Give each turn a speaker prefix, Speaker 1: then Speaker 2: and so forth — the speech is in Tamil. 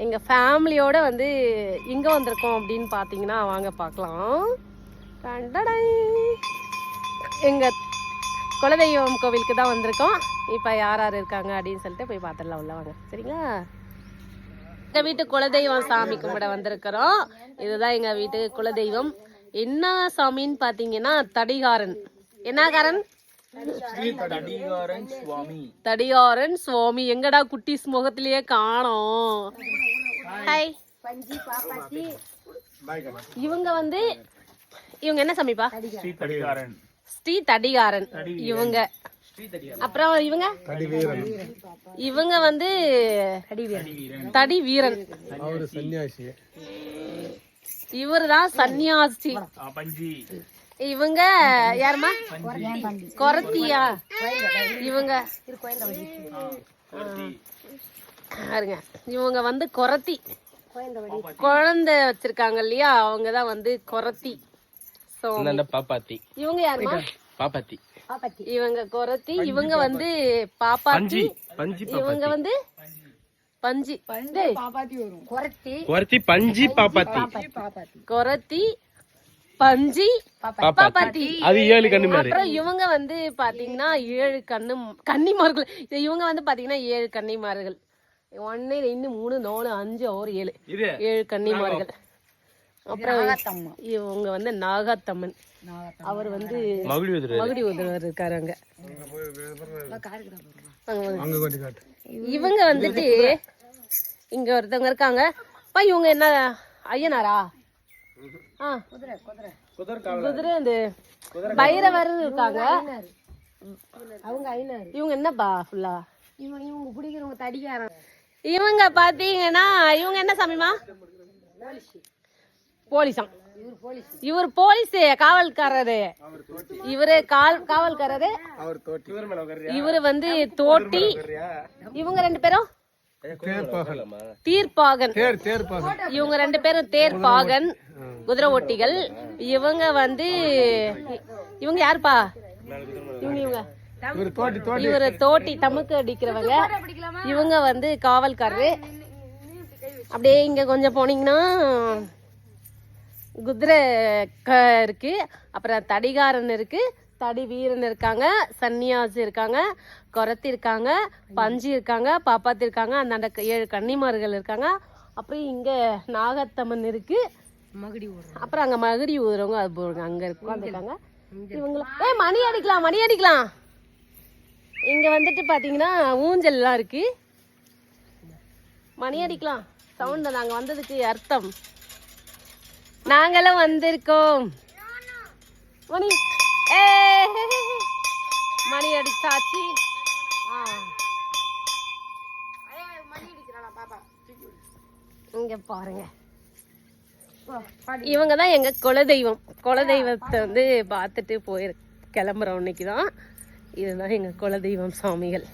Speaker 1: எங்கள் ஃபேமிலியோடு வந்து இங்கே வந்திருக்கோம் அப்படின்னு பார்த்தீங்கன்னா வாங்க பார்க்கலாம் எங்கள் குலதெய்வம் கோவிலுக்கு தான் வந்திருக்கோம். இப்போ யார் யார் இருக்காங்க அப்படின்னு சொல்லிட்டு போய் பார்த்துடலாம் உள்ள வாங்க. சரிங்களா? எங்கள் வீட்டு குலதெய்வம் சாமி கும்பிட வந்திருக்கிறோம். இதுதான் எங்கள் வீட்டு குலதெய்வம். என்ன சாமின்னு பார்த்தீங்கன்னா தடிகாரன். என்ன காரன்? தடியாரன் சுவாமி எங்கடா குட்டிஸ் முகத்திலேயே காணோம் ஹாய் இவங்க வந்து இவங்க என்ன சமைப்பா
Speaker 2: ஸ்ரீ தடிகாரன்
Speaker 1: இவங்க அப்புறம் இவங்க இவங்க வந்து தடி வீரன் இவர் தான் சன்னியாசி இவங்க யாருமா கொரத்தியா இவங்க. பாருங்க. இவங்க வந்து கொரத்தி குழந்தை வச்சிருக்காங்க இல்லையா? அவங்க தான் வந்து கொரத்தி
Speaker 3: பாப்பாத்தி.
Speaker 1: இவங்க யாருமா
Speaker 3: பாப்பாத்தி.
Speaker 1: இவங்க கொரத்தி இவங்க வந்து பாப்பாத்தி.
Speaker 3: பஞ்சி
Speaker 1: இவங்க வந்து பஞ்சி டேய்,
Speaker 3: ஒருத்தி பஞ்சி பாப்பாத்தி.
Speaker 1: கொரத்தி பஞ்சி பாப்பாத்தி.
Speaker 3: அது ஏழு கண்ணு
Speaker 1: அப்புறம் இவங்க வந்து பாத்தீங்கன்னா ஏழு கண்ணு கன்னிமார்கள் இவங்க வந்து பாத்தீங்கன்னா ஏழு கன்னிமார்கள் ஒன்னு ரெண்டு மூணு நாலு அஞ்சு ஆறு ஏழு. ஏழு கன்னிமார்கள் அப்புறம் இவங்க வந்து நாகாத்தம்மன். அவர் வந்து
Speaker 3: மகுடி
Speaker 1: உதவர் இருக்காரு அங்க. இவங்க வந்துட்டு இங்க ஒருத்தவங்க இருக்காங்க. பா இவங்க என்ன ஐயனாரா? குதிரை அந்த பைரவர் இருக்காங்க. அவங்க இவங்க என்னப்பா ஃபுல்லா இவங்க இவங்க பிடிக்கிறவங்க தடிக்காரன் இவங்க பாத்தீங்கன்னா இவங்க என்ன சாமிமா போலீஸாம் இவர் போலீஸ். காவல்காரரு. இவரு கால் காவல்காரரு. இவரு வந்து தோட்டி. இவங்க ரெண்டு பேரும்? தீர்ப்பாகன். இவங்க ரெண்டு பேரும் தேர்ப்பாகன். குதிரை ஓட்டிகள் இவங்க வந்து இவங்க யாருப்பா? இவங்க இவங்க.
Speaker 3: இவர் தோட்டி
Speaker 1: இவரு தோட்டி தமுக்கு அடிக்கிறவங்க. இவங்க வந்து காவல்காரரு. அப்படியே இங்க கொஞ்சம் போனீங்கன்னா குதிரை க இருக்கு. அப்புறம் தடிகாரன் இருக்கு. தடி வீரன் இருக்காங்க. சன்னியாசி இருக்காங்க. கொரத்தி இருக்காங்க. பஞ்சு இருக்காங்க. பாப்பாத்தி இருக்காங்க. அந்தாண்ட ஏழு கன்னிமார்கள் இருக்காங்க. அப்புறம் இங்க நாகத்தம்மன் இருக்கு. அப்புறம் அங்க மகுடி ஊதுறவங்க அது போடுங்க அங்க உட்காந்துருக்காங்க. இவங்கள ஏ மணி அடிக்கலாம் மணி அடிக்கலாம். இங்க வந்துட்டு பாத்தீங்கன்னா ஊஞ்சல் எல்லாம் இருக்கு. மணி அடிக்கலாம். சவுண்ட் நாங்க வந்ததுக்கு அர்த்தம். நாங்களும் வந்திருக்கோம். மணி. ஏ மணி அடிச்சாச்சு. ஆ. இங்க பாருங்க. இவங்க தான் எங்கள் குலதெய்வம். குலதெய்வத்தை வந்து பார்த்துட்டு போயிரு கிளம்புறோம் இன்னைக்கு தான் இதுதான் எங்க குலதெய்வம் சாமிகள்.